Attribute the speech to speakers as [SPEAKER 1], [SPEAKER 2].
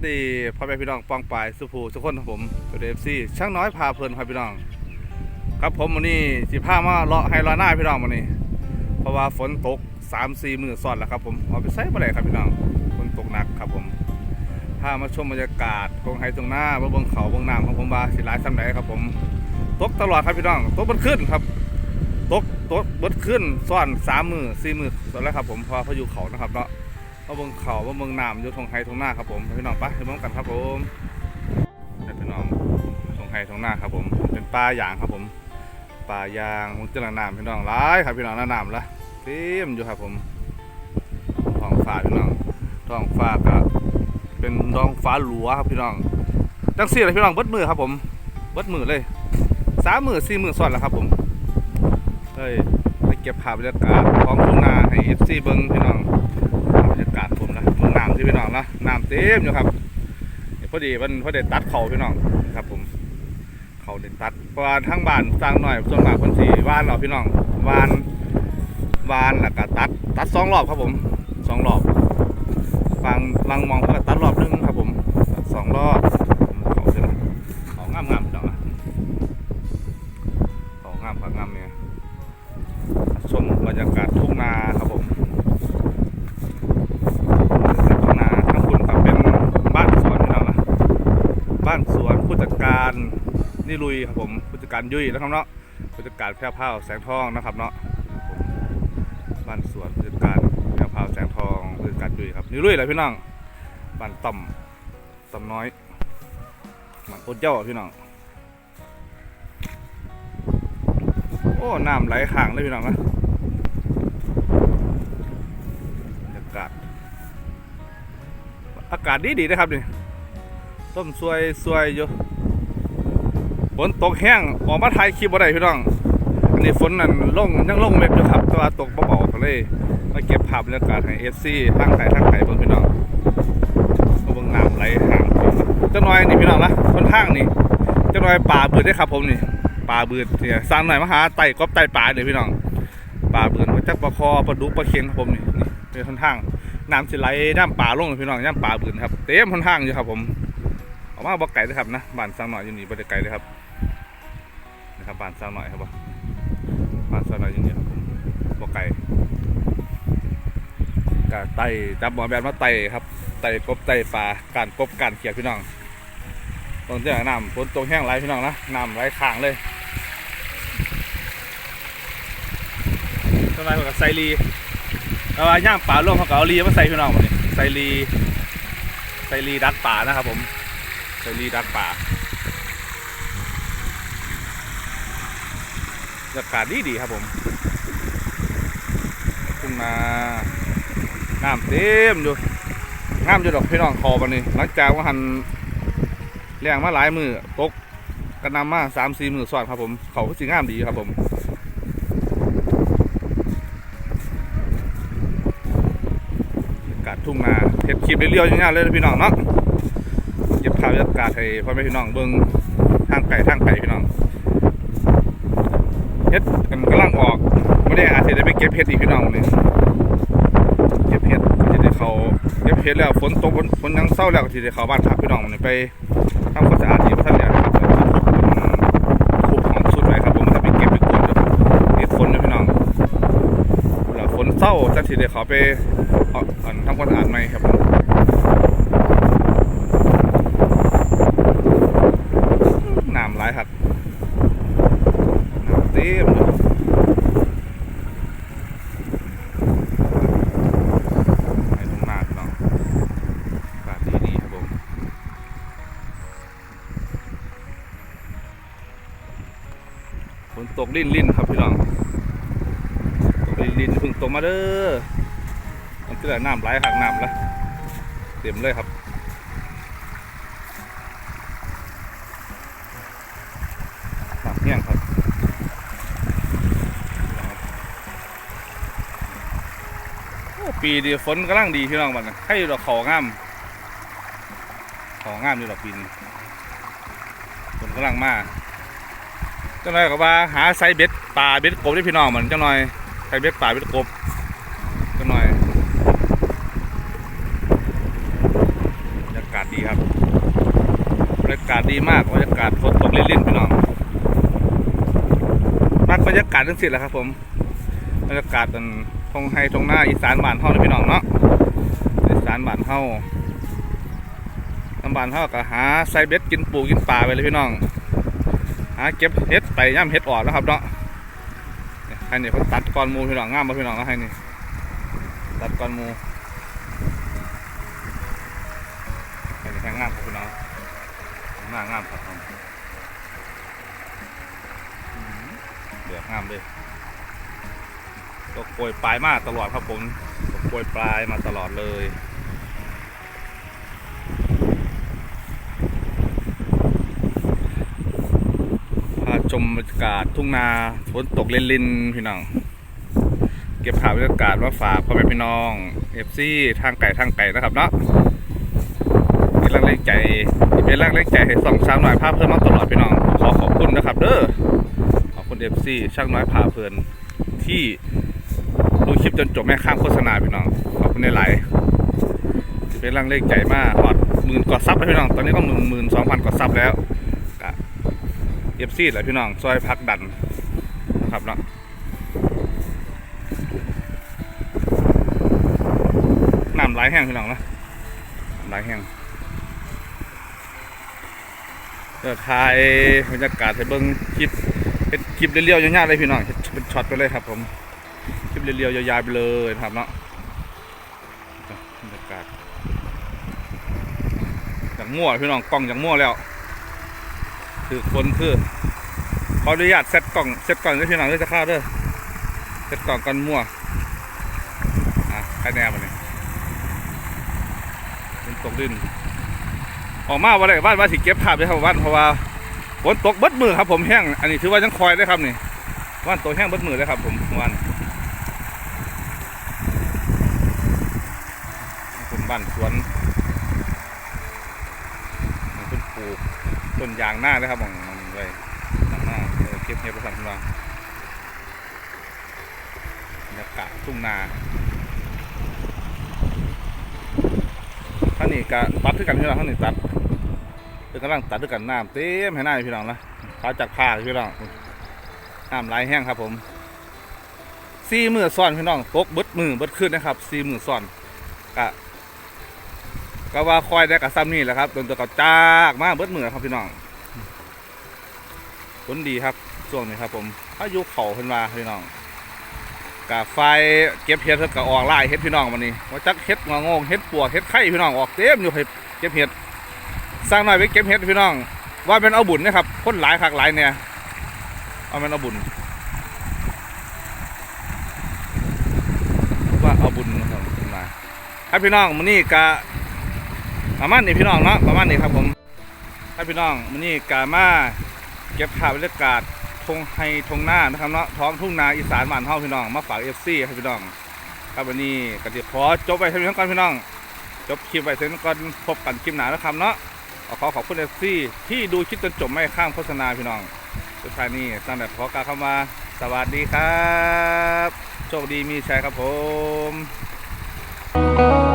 [SPEAKER 1] สดีพ่อแม่พี่น้องปองปายสุภูสุขคนผมเป็นเอฟซีช่างน้อยพาเพลินครับพี่น้อง ครับผมวันนี้สิพามาเลาะให้ลาะหน้าพี่น้องวันนี้ เพราะว่าฝนตกสามสี่มือซ้อนแล้วครับผมเอาไปใส่บ่ได้ครับพี่น้องฝนตกหนักครับผมพามาชมบรรยากาศตรงไฮตรงหน้าบนบนเขาบนน้ำของผมบาสิหลายสำไหนครับผมตกตลอดครับพี่น้องตกบนขึ้นครับตกตกบดขึ้นซ้อนสามมือสี่มือตอนแรกครับผมพอพายุเขานะครับเนาะ มาเบิ่งเขามาเบิ่งน้ำอยู่ทงไฮทงหน้าครับผมพี่น้องไปไปเบิ่งกันครับผมพี่น้องทงไฮทงหน้าครับผม เป็นปลาอย่างครับผมปลายางมุจระน้ำพี่น้องร้ายครับพี่น้องหน้าน้ำละเต็มอยู่ครับผมท้องฟ้าพี่น้องท้องฟ้าก็เป็นท้องฟ้าหลัวครับพี่น้องจังสี่เลยพี่น้องเบิดมือครับผมเบิดมือเลยสามมือสี่มือซ้อนแล้วครับผมเฮ้ยไปเก็บภาพบรรยากาศของทุ่งนาให้เอฟซีเบิ้งพี่น้อง องนะน้ำเต็มอยู่ครับพอดีมันพอดีตัดเขาพี่น้องครับ ผมเขาเด็ดตัดเพราะว่าทั้งบ้านสร้างหน่อยส่วนมากคนสีวานเราพี่น้องวานวานแล้วก็ตัด ตัดสองรอบครับผมสองรอบบางบางมองเพื่อตัดรอบนึง บ้านสวนผู้จัดการนี่ลุยครับผมผู้จัดการยุ้ยนะครับเนาะผู้จัดการแพร่พาวแสงทองนะครับเนาะบ้านสวนผู้จัดการแพร่พาวแสงทองผู้จัดการยุ้ยครับนี่ลุยอะไรพี่น้องบ้านต่ำต่ำน้อยหมันโคตรเจ้าอพี่น้องโอ้น้ำไหลข้างเลยพี่น้องนะบรรยากาศอากาศดีดีนะครับนี่ ต้มสวยสวยอยู่ฝนตกแห้งออกมาถ่ายคลิปบ่ได้พี่น้อง อันนี้ฝนนั่นลงยังลงเม็ดอยู่ครับแต่ว่าตกเบาๆก็เลยมาเก็บภาพบรรยากาศให้เอฟซีทางไทยทางไทยเบิ่งพี่น้องเบิ่งน้ำไหลห่างเจ้าน้อยนี่พี่น้องนะค่อนข้างนี่เจ้าน้อยป่าเบื่อได้ครับผมนี่ปลาเบือนเนี่ยสร้างหน่อยมาหาไต่กบไต่ปลาเดี๋ยพี่น้องปลาเบือนมาจากปลาคอปลาดุกปลาเค็งครับผมนี่นี่เป็นค่อนข้างน้ำสิไหลน้ำป่าลงพี่น้องน้ำป่าเบือนครับเต็มค่อนข้างอยู่ครับผม ออกมาบ่ไก่เลยครับนะบ้านสร้างหน่อยอยู่นี่บ่ได้ไก่เลยครับนะครับบ้านสร้างหน่อยครับบ่บ้านสร้างหน่อยอยู่นี่ครับผมบ่ไก่กาไต่จับหมอแบบมาไต่ครับไต่กบไต่ปลาการกบการเขียดพี่น้องตรงเจ้าน้ำฝนตกแห้งไหลพี่น้องนะน้ำไหลข้างเลยทำไมเขากับไซรีเอาย่างป่าล่วงเขาเอารีมาใส่พี่น้องหมดนี่ไซรีไซรีดักป่านะครับผม ไซรีดักป่าบรรยากาศดีดีครับผมขึ้นมาน้ำเต็มอยู่งามอยู่ดอกพี่น้องคอบันนี้ หลังจากว่าหันเลี้ยงมาหลายมือตกกระนำมาสามสี่มือสอดครับผม เขาก็สีงามดีครับผมบรรยากาศทุ่งนาเห็ดคลิปเรียวๆยาวๆเลยพี่น้องเนาะ เก็บภาพบรรยากาศให้พ่อแม่พี่น้องเบิ่งทางไก่ทางไก่พี่น้องเห็ดกันกำลังออกไม่ได้อาจจะได้ไปเก็บเห็ดอีกพี่น้องนี่เก็บเห็ดก็จะได้เขาเก็บเห็ดแล้วฝนตกฝนฝนยังเศร้าแล้วก็จะได้เขาบ้านพักพี่น้องนี่ไปทำความสะอาดที่ท่านเนี่ยครับคุบของสุดไว้ครับผมถ้าไปเก็บไปกดเห็ดฝนนะพี่น้องแล้วฝนเศร้าจะทีเดียวเขาไปอาอันทำความสะอาดไหมครับผม ตกลิ่นลิ่นครับพี่น้องตกลินๆเพึ่งตกมาเด้อมันก็น้ำไหลหักน้ำละเต็มเลยครับน้ำแห้งครับปีเดียวฝนกำลังดีพี่น้องบัดนะให้ดอกของามของามอยู่ดอกปีนี้ฝนกำลังมา จังหน่อยก็ว่าหาไซเบ็ดปลาเบ็ดกบที่พี่น้องเหมันจังหน่อยไข่เบ็ดป่าเบ็ดกบกันหน่อยบรรยากาศดีครับบรรยากาศดีมากบรรยากาศฝนตกเล่นๆพี่น้องมักบรรยากาศทั้งสิ้นแหละครับ ผมบรรยากาศมันทงไฮทงหน้าอีสานบ้านเฮานะพี่น้องเนาะอีสานบ้านเฮาน้ำบ้านเฮาก็หาใส่เบ็ดกินปูกินปลาไปเลยพี่น้องาเก็บเห็ดไปย่ำเห็ดอ่อกแล้วครับเนาะเนี่ยให้นี่เพิ่นตัดก้อนมูพี่น้องงามมาพี่น้องเอาให้นี่ตัดก้อนมูให้นี่แห้งงามครับพี่น้องงามงามครับผมเดือดงามเลยก็โกยปลายมาตลอดครับผมก็โกยปลายมาตลอดเลย ชมบรรยากาศทุ่งนาฝนตกลินลินๆพี่น้อง เก็บภาพบรรยากาศมาฝากพ่อแม่พี่น้องเอฟซีทางไก่ทางไก่นะครับเนาะเป็นแรงเล่งใจเป็นแรงเล่งใจให้ส่องช้างหน่อยภาพเพิ่มมาตลอดพี่น้อง ขอขอบคุณนะครับ เด้อขอบคุณเอฟซีช่างน้อยพาเพลินที่ดูคลิปจนจบแม่ข้ามโฆษณาพี่น้องขอบคุณในหลายเป็นแรงเล่งใจมากหอดหมื่นกว่าซับแล้วพี่น้องตอนนี้ก็หมื่นหมื่นสองพันกว่าซับแล้ว เอฟซีแหละพี่น้องซอยพักดันนะครับเนาะน้ำไหลแห้งพี่น้องนะน้ำไหลแห้งเดี๋ยวถ่ายบรรยากาศให้เบิ้งคลิปเป็นคลิปเรียวๆยาวๆเลยพี่น้องเป็นช็อตไปเลยครับผมคลิปเรียวๆยาวๆไปเลยครับเนาะบรรยากาศอย่างมั่วพี่น้องกล้องอย่างมั่วแล้ว คือคนคือขออนุญาตเซตกล่องเซตกล่องด้วยพี่น้องด้วยจะข้าเด้อเซตกล่องกันมั่วอะใครแนวมันนี่ฝนตกดินออกมาวันไหนบ้านว่าสิเก็บภาพได้ครับวันเพราะว่าฝนตกเบิดมือครับผมแห้งอันนี้ถือว่ายังคอยได้ครับนี่วันตกแห้งเบิดมือเลยครับผมวันคุณบ้านสวนคุณปลูก ต้นยางหน้านะครับมองมองไว้ยางหน้าเออเก็บเห็ดประสันมาบรรยากาศทุ่งนาท่านนี่กะตัดด้วยกันพี่น้องท่านนี่ตัดเป็นกำลังตัดด้วยกันน้ำเต็มให้หน้าพี่น้องนะขาจากผ้าพี่น้องน้ำไหลแห้งครับผมซีมือซ่อนพี่น้องตกบิดมือบิดขึ้นนะครับซีมือซ่อนกะ ก็ว่าคอยได้กับซ้ำนี่แหละครับโดนตัวเก่าจากมากเบิดมือครับพี่น้องผลดีครับช่วงนี้ครับ ผมพายุเข่าขึ้นมาพี่น้องกาไฟเก็บเห็ดเพิ่นก็ออกไล่เห็ดพี่น้องวันนี้ว่าจักเห็ดงงงเห็ดปวกเห็ดไข่พี่น้องออกเต็มอยู่เห็ดเก็บเห็ดสร้างหน่อยไปเก็บเห็ดพี่น้อง ว่าเป็นเอาบุญนะครับคนหลายคักหลายเนี่ยเอาเป็นเอาบุญว่าเอาบุญนะครับมาครับพี่น้องมื้อนี้กะ ประมาณนี้พี่น้องเนาะประมาณนี้ครับผมถ้าพี่น้องมันนี่กามาเก็บภาพบรรยากาศทงไฮทงหน้านะครับเนาะท้องทุ่งนาอีสานบ้านเฮาพี่น้องมาฝากเอฟซีครับพี่น้องครับวันนี้ก็จะขอจบไปเท่านี้ก่อนพี่น้อง จบคลิปไปเท่านี้ก่อนพบกันคลิปหน้าแล้วครับเนาะขอขอบคุณเอฟซีที่ดูคลิปจนจบไม่ข้ามโฆษณาพี่น้องสุดท้ายนี้ตั้งแต่ขอกล่าวคำว่าสวัสดีครับ โชคดีมีชัยครับผม